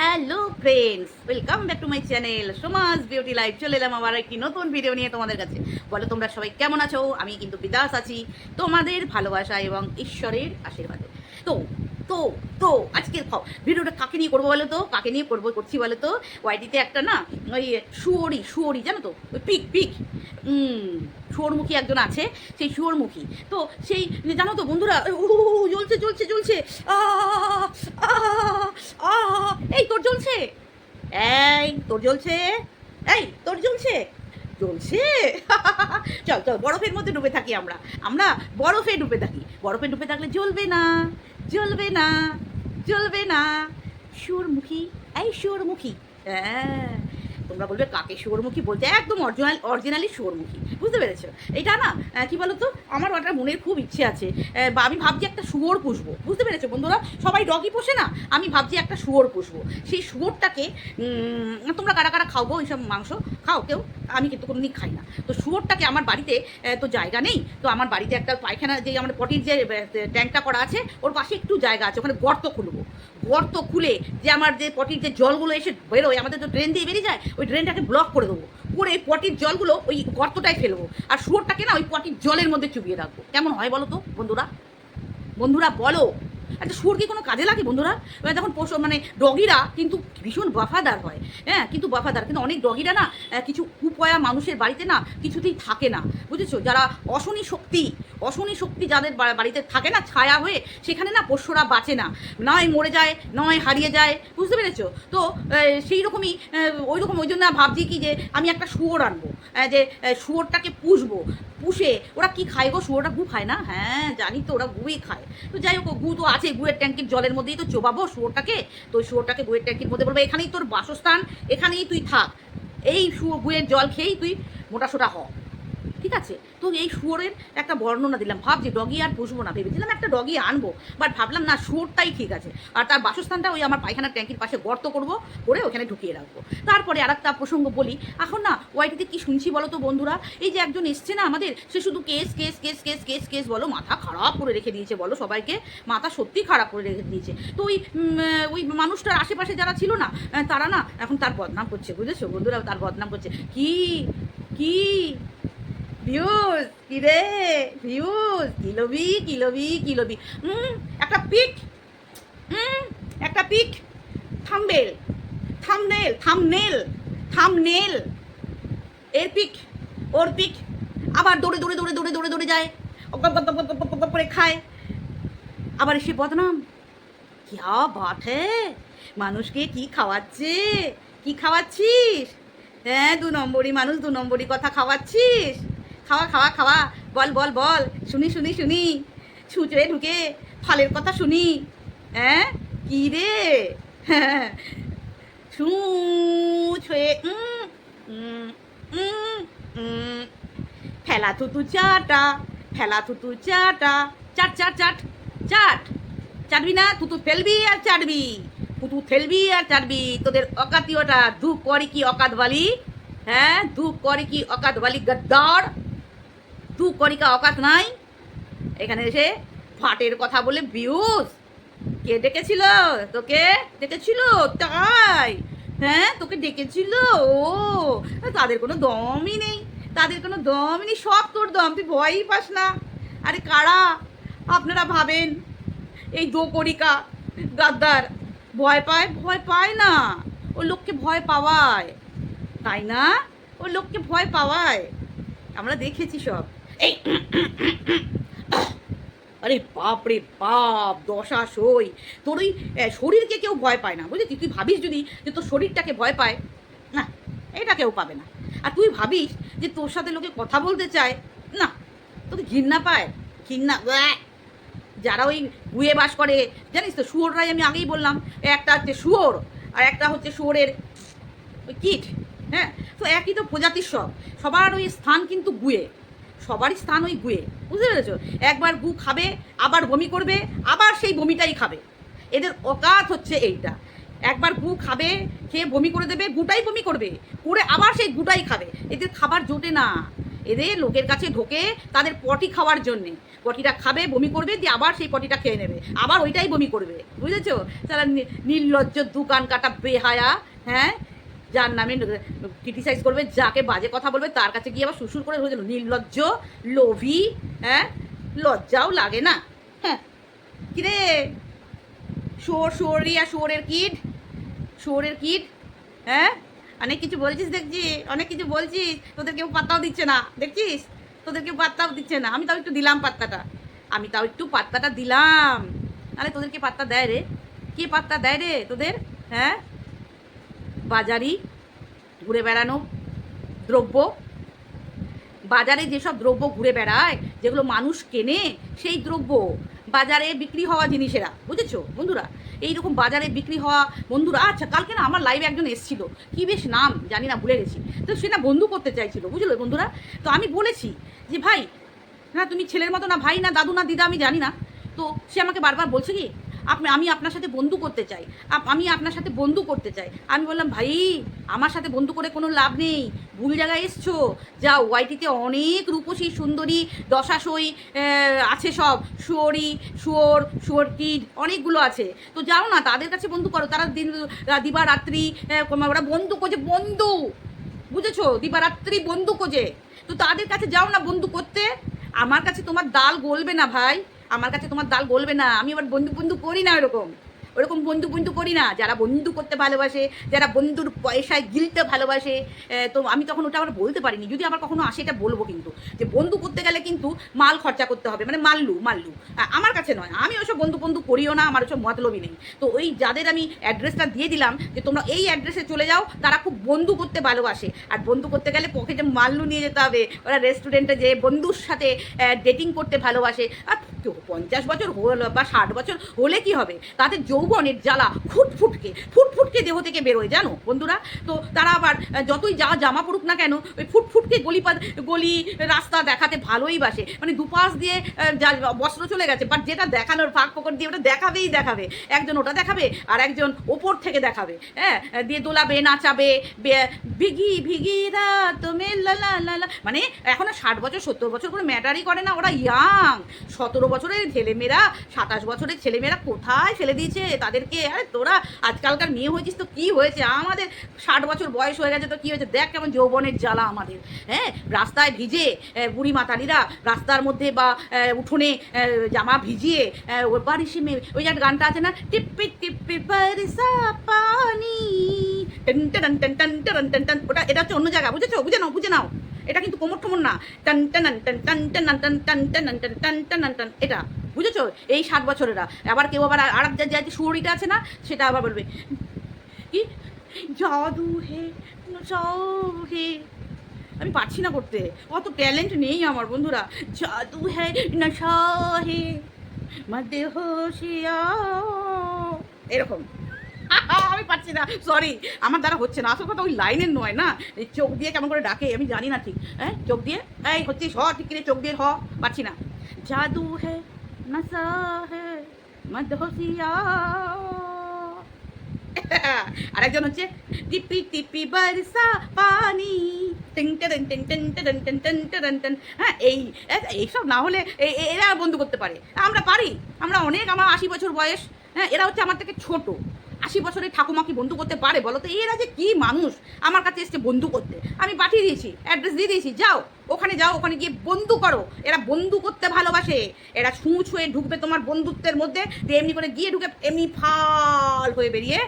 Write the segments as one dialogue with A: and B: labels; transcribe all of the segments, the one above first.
A: Hello friends welcome back to my channel Somaj beauty life চলে এলাম আবার একটি নতুন ভিডিও নিয়ে তোমাদের কাছে। বলো, তোমরা সবাই কেমন আছো? আমি কিন্তু বিদাস আছি তোমাদের ভালোবাসা এবং ঈশ্বরের আশীর্বাদে। তো তো তো, আজকে ভিডিওটা কাকে নিয়ে করব বলো তো কাকে নিয়ে করব করছি বলো তো ওয়াইটিতে একটা না, ওই শুয়োরি শুয়োরি, জানো তো? ওই পিক পিক। শুয়োরমুখী একজন আছে, সেই শুয়োরমুখী। তো সেই, জানো তো বন্ধুরা জ্বলছে জ্বলছে জ্বলছে। এই তোর জ্বলছে? এই, তোর জ্বলছে? এই, তোর জ্বলছে? জ্বলছে? চল চল, বরফের মধ্যে ডুবে থাকি আমরা। আমরা বরফে ডুবে থাকি। বরফে ডুবে থাকলে জ্বলবে না জ্বলবে না জ্বলবে না। সুরমুখী, এই সুরমুখী হ্যাঁ। তোমরা বলবে, কাকে সুরমুখী বলতে? একদম অরিজিনাল অরিজিনালি সুরমুখী, বুঝতে পেরেছ? এটা না কি বলতো? আমার ওটা মনের খুব ইচ্ছে আছে। বা আমি ভাবছি একটা শুয়োর পুষবো। বুঝতে পেরেছ বন্ধুরা? সবাই ডগি পোষে না? আমি ভাবছি একটা শুয়োর পুষবো। সেই শুয়োরটাকে তোমরা কারা কারা খাও গো এইসব মাংস? খাও কেউ? আমি কিন্তু কোনোদিন খাই না। তো শুয়োরটাকে আমার বাড়িতে তো জায়গা নেই। তো আমার বাড়িতে একটা পায়খানা যে আমার পটির যে ট্যাঙ্কটা করা আছে, ওর পাশে একটু জায়গা আছে। ওখানে গর্ত খুলবো। গর্ত খুলে যে আমার যে পটির যে জলগুলো এসে বেরোয়, আমাদের তো ড্রেন দিয়ে বেরিয়ে যায়, ওই ড্রেনটাকে ব্লক করে দেবো। করে পটির জলগুলো ওই গর্তটায় ফেলব। আর শুয়োরটাকে না ওই পটির জলের মধ্যে চুবিয়ে রাখব। কেমন হয় বলো তো, বন্ধুরা? বন্ধুরা, বলো। একটা সুর কি কোনো কাজে লাগে, বন্ধুরা? এবার যখন পশু মানে ডগিরা কিন্তু ভীষণ বাফাদার হয়। হ্যাঁ কিন্তু বাফাদার। কিন্তু অনেক ডগিরা না কিছু কুপয়া মানুষের বাড়িতে না কিছুতেই থাকে না। বুঝেছ? যারা অশনি শক্তি অশনি শক্তি যাদের বাড়িতে থাকে না, ছায়া হয়ে, সেখানে না পোষ্যরা বাঁচে না। নয় মরে যায়, নয় হারিয়ে যায়। বুঝতে পেরেছ? তো সেই রকমই ওই রকম, ওই জন্য ভাবছি কি যে, আমি একটা শুয়োর আনব। যে শুয়োরটাকে পুষবো। পুষে, ওরা কি খায় গো? শুয়োরটা গু খায় না? হ্যাঁ জানি তো ওরা গুই খায়। তো যাই হোক, গু তো আছে গুয়ের ট্যাঙ্কির জলের মধ্যেই তো চোবাবো শুয়োরটাকে। তো শুয়োরটাকে গুয়ের ট্যাঙ্কির মধ্যে বলব, এখানেই তোর বাসস্থান, এখানেই তুই থাক। এই শুয়ো, গুয়ের জল খেয়েই তুই মোটাসোটা হ। ঠিক আছে? তো এই শুয়োরের একটা বর্ণনা দিলাম। ভাবছি ডগি আর পুষবো না। ভেবেছিলাম একটা ডগি আনব বাট ভাবলাম না, শুয়োরটাই ঠিক আছে। আর তার বাসস্থানটা ওই আমার পায়খানার ট্যাঙ্কির পাশে গর্ত করব, করে ওখানে ঢুকিয়ে রাখব। তারপরে আর একটা প্রসঙ্গ বলি। এখন না, ওয়াইটিতে কি শুনছি বলো তো বন্ধুরা? এই যে একজন এসছে না আমাদের, সে শুধু case case case case case case বলো, মাথা খারাপ করে রেখে দিয়েছে বলো সবাইকে। মাথা সত্যি খারাপ করে রেখে দিয়েছে। তো ওই ওই মানুষটার আশেপাশে যারা ছিল না তারা না এখন তার বদনাম করছে, বুঝেছ? বন্ধুরা তার বদনাম করছে। কি? কি? ভিউজ কিরে? ভিউজ কিলোবি কিলোবি কিলোবি হুম, একটা পিক হুম, একটা pic thumbnail thumbnail thumbnail thumbnail এর পিক ওর পিক আবার দৌড়ে দৌড়ে দৌড়ে দৌড়ে দৌড়ে দৌড়ে যায়। করে খায়। আবার এসে বদনাম। কি বাট মানুষকে কি খাওয়াচ্ছে? কি খাওয়াচ্ছিস? হ্যাঁ দু নম্বরই মানুষ, দু নম্বরই কথা খাওয়াচ্ছিস? খাওয়া খাওয়া খাওয়া। বল বল বল। শুনি শুনি শুনি। ছুঁচড়ে ঢুকে ফলের কথা শুনি। হ্যাঁ কি রে? হ্যাঁ। ফেলা থুতু চাটা, ফেলা থুতু চাটা। চাট চাট চাট চাট। চাটবি না তুতু ফেলবি আর চাটবি। তুতু ফেলবি আর চাটবি। তোদের অকাতি ওটা দু করে কি অকাত বালি? হ্যাঁ দু করে কি অকাত বালি? গদ্দার। দু কণিকা অকাত নাই। এখানে এসে ফাটের কথা বলে বিউস, কে ডেকেছিল? তোকে ডেকেছিল? তাই। হ্যাঁ তোকে ডেকেছিল? ও, তাদের কোনো দমই নেই। তাদের কোনো দমই নেই। সব তোর দম, তুই ভয়ই পাস না। আরে কারা? আপনারা ভাবেন। এই দো করিকা গাদ্দার ভয় পায়? ভয় পায় না। ও লোককে ভয় পাওয়ায়। তাই না? ও লোককে ভয় পাওয়ায়। আমরা দেখেছি সব। এই, আরে বাপ রে বাপ, দশা সই। তোর ওই শরীরকে কেউ ভয় পায় না বুঝলি তুই ভাবিস যদি যে তোর শরীরটাকে ভয় পায়, না, এটা কেউ পাবে না। আর তুই ভাবিস যে তোর সাথে লোকে কথা বলতে চায়, না, তোকে ঘৃণা পায়, ঘৃণা। যারা ওই গুয়ে বাস করে, জানিস তো শুয়োররাই আমি আগেই বললাম, একটা হচ্ছে শুয়োর, আর একটা হচ্ছে শুয়োরের ওই কিট হ্যাঁ? তো একই তো প্রজাতির সব। সবার ওই স্থান কিন্তু গুয়ে। সবারই স্থান ওই গুয়ে বুঝতে পেরেছ? একবার গু খাবে, আবার বমি করবে, আবার সেই বমিটাই খাবে। এদের অকাত হচ্ছে এইটা। একবার গু খাবে, খেয়ে বমি করে দেবে, গুটাই বমি করবে, করে আবার সেই গুটাই খাবে। এদের খাবার জোটে না। এদের লোকের কাছে ঢোকে তাদের পটি খাওয়ার জন্যে। পটিটা খাবে, বমি করবে, দিয়ে আবার সেই পটিটা খেয়ে নেবে। আবার ওইটাই বমি করবে। বুঝেছ? তারা নির্লজ্জ দোকান কাটা বেহায়া হ্যাঁ? যার নামে ক্রিটিসাইজ করবে, যাকে বাজে কথা বলবে, তার কাছে গিয়ে আবার শ্বশুর করে হয়েছিল নির্লজ্জ, লোভী হ্যাঁ? লজ্জাও লাগে না। হ্যাঁ। কিরে? শোর শোরিয়া শোরের কিড? শোরের কিড? হ্যাঁ? অনেক কিছু বলছিস দেখছি, অনেক কিছু বলছিস। তোদের কেউ পাত্তাও দিচ্ছে না, দেখছিস? তোদের কেউ পাত্তাও দিচ্ছে না। আমি তাও একটু দিলাম পাত্তাটা। আমি তাও একটু পাত্তাটা দিলাম। আরে তোদেরকে পাত্তা দেয় রে? কে পাত্তা দেয় রে তোদের? হ্যাঁ? বাজারি, ঘুরে বেড়ানো, দ্রব্য। বাজারে যেসব দ্রব্য ঘুরে বেড়ায়, যেগুলো মানুষ কেনে, সেই দ্রব্য বাজারে বিক্রি হওয়া জিনিসেরা। বুঝেছ? বন্ধুরা, এইরকম বাজারে বিক্রি হওয়া বন্ধুরা আচ্ছা কালকে না আমার লাইভে একজন এসেছিল। কি বেশ নাম, জানি না, ভুলে গেছি। তো সে না বন্ধু করতে চাইছিল, বুঝলো বন্ধুরা? তো আমি বলেছি যে, ভাই, না, তুমি ছেলের মতো না, ভাই না, দাদু না, দিদা, আমি জানি না। তো সে আমাকে বারবার বলছে কি আমি আপনার সাথে বন্ধু করতে চাই। আমি আপনার সাথে বন্ধু করতে চাই। আমি বললাম, ভাই, আমার সাথে বন্ধু করে কোনো লাভ নেই। ভুল জায়গায় এসছো। যা ওয়াইটিতে অনেক রূপসী, সুন্দরী, দশাশই আছে সব। শুয়োরি শুয়োর শুয়োর কিড অনেকগুলো আছে। তো যাও না, তাদের কাছে বন্ধু করো। তারা দিন দিবা রাত্রি ওরা বন্ধু খোঁজে, বন্ধু! বুঝেছ? দিবারাত্রি বন্ধু খোঁজে। তো তাদের কাছে যাও না বন্ধু করতে। আমার কাছে তোমার দাল গলবে না, ভাই। আমার কাছে তোমার দাল গলবে না, আমি আবার বন্ধু বন্ধু করি না এরকম ওরকম বন্ধু বন্ধু করি না, যারা বন্ধু করতে ভালোবাসে, যারা বন্ধুর পয়সায় গিলতে ভালোবাসে তো আমি তখন ওটা আবার বলতে পারিনি, যদি আমার কখনো আসে এটা বলব কিন্তু। যে বন্ধু করতে গেলে কিন্তু মাল খরচা করতে হবে মানে মাল্লু মাল্লু। আমার কাছে নয়, আমি ওসব বন্ধু বন্ধু করিও না, আমার ওসব মতলবই নেই। তো ওই যাদের আমি অ্যাড্রেসটা দিয়ে দিলাম, যে তোমরা এই অ্যাড্রেসে চলে যাও, তারা খুব বন্ধু করতে ভালোবাসে। আর বন্ধু করতে গেলে পকেটে মাল্লু নিয়ে যেতে হবে, ওরা রেস্টুরেন্টে যে বন্ধুর সাথে ডেটিং করতে ভালোবাসে। আর পঞ্চাশ বছর হল বা ষাট বছর হলে কি হবে? তাদের যৌবনের জ্বালা ফুটফুটকে ফুটফুটকে দেহ থেকে বেরোয়, জানো? বন্ধুরা, তো তারা আবার যতই যা জামা পড়ুক না কেন, ওই ফুটফুটকে গলি পা- গলি রাস্তা দেখাতে ভালোই বাসে। মানে দুপাশ দিয়ে বস্ত্র চলে গেছে বাট যেটা দেখানোর ফাঁক ফোকর দিয়ে ওটা দেখাবেই দেখাবে। একজন ওটা দেখাবে, আর একজন ওপর থেকে দেখাবে। হ্যাঁ দিয়ে দোলাবে, নাচাবে ভিগি ভিগি রাত মে লা লা লা লা। মানে এখন ষাট বছর, সত্তর বছর করে ম্যাটারই করে না, ওরা ইয়াং সতেরো বছরের ছেলেমেয়েরা, সাতাশ বছরের ছেলেমেয়েরা কোথায় ফেলে দিয়েছে তাদেরকে? আরে তোরা আজকালকার মেয়ে হয়েছিস তো কী হয়েছে? আমাদের ষাট বছর বয়স হয়ে গেছে তো কী হয়েছে? দেখ কেমন যৌবনের জ্বালা আমাদের হ্যাঁ? রাস্তায় ভিজে বুড়ি মাতালিরা রাস্তার মধ্যে বা উঠোনে জামা ভিজিয়ে ওর বারিশে মেয়ে, ওই যে গানটা আছে না? টিপ্পি টিপ্পি বারিসা পানি। Ten ten ten ten ten ten, ওটা, এটা হচ্ছে অন্য জায়গা, বুঝেছ? বুঝে নাও বুঝে নাও। এটা কিন্তু কোমর ঠোমর না টান টান টান টান টান টান টান টান টান টান টান টান এটা বুঝেছ এই ষাট বছরেরা আবার কেউ আবার আর এক যে সুরিটা আছে না সেটা আবার বলবে কি জাদু হে হে আমি পারছি না করতে অত ট্যালেন্ট নেই আমার বন্ধুরা জাদু হে নশা হে মধ্যে হোশিয়া এরকম আমি পারছি না সরি আমার দ্বারা হচ্ছে না আসল কথা ওই লাইনের নয় না এই চোখ দিয়ে কেমন করে ডাকে আমি জানি না ঠিক হ্যাঁ চোখ দিয়ে এই হচ্ছে হ ঠিক কিনে চোখ দিয়ে হ পারছি না জাদু হে নসা হে মদহসিয়া আরেকজন হচ্ছে টিপি টিপি বর্ষা পানি হ্যাঁ এই এইসব না হলে এরা বন্ধ করতে পারে আমরা পারি আমরা অনেক আমার আশি বছর বয়স হ্যাঁ এরা হচ্ছে আমার থেকে ছোটো আশি বছরের ঠাকুমা কি বন্ধু করতে পারে বলো তো? এরা যে কি মানুষ? আমার কাছে এসছে বন্ধু করতে। আমি পাঠিয়ে দিয়েছি অ্যাড্রেস দিয়ে দিয়েছি, যাও, ওখানে যাও, ওখানে গিয়ে বন্ধু করো। এরা বন্ধু করতে ভালোবাসে। এরা ছুঁ ছুঁয়ে ঢুকবে তোমার বন্ধুত্বের মধ্যে দিয়ে এমনি করে গিয়ে ঢুকে এমনি ফাল হয়ে বেরিয়ে,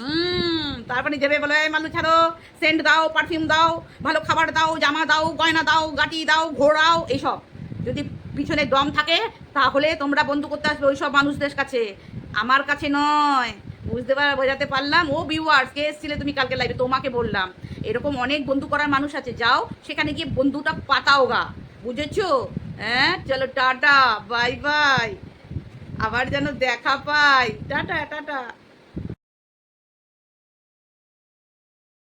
A: হুম, তারপরে যাবে বলে, "এই মালু ছাড়ো সেন্ট দাও পারফিউম দাও, ভালো খাবার দাও, জামা দাও, গয়না দাও, গাটি দাও ঘোড়াও এইসব। যদি পিছনে দম থাকে, তাহলে তোমরা বন্ধু করতে আসবে ওইসব মানুষদের কাছে। আমার কাছে নয়। বুঝতে পার বোঝাতে পারলাম। ও ভিউয়ার্স কে এসছিলে তুমি কালকে লাইভে তোমাকে বললাম। এরকম অনেক বন্ধু করার মানুষ আছে। যাও, সেখানে গিয়ে বন্ধুটা পাতাও গা। বুঝেছ? হ্যাঁ? চলো, টাটা। Bye bye. আবার যেন দেখা পাই। Tata tata.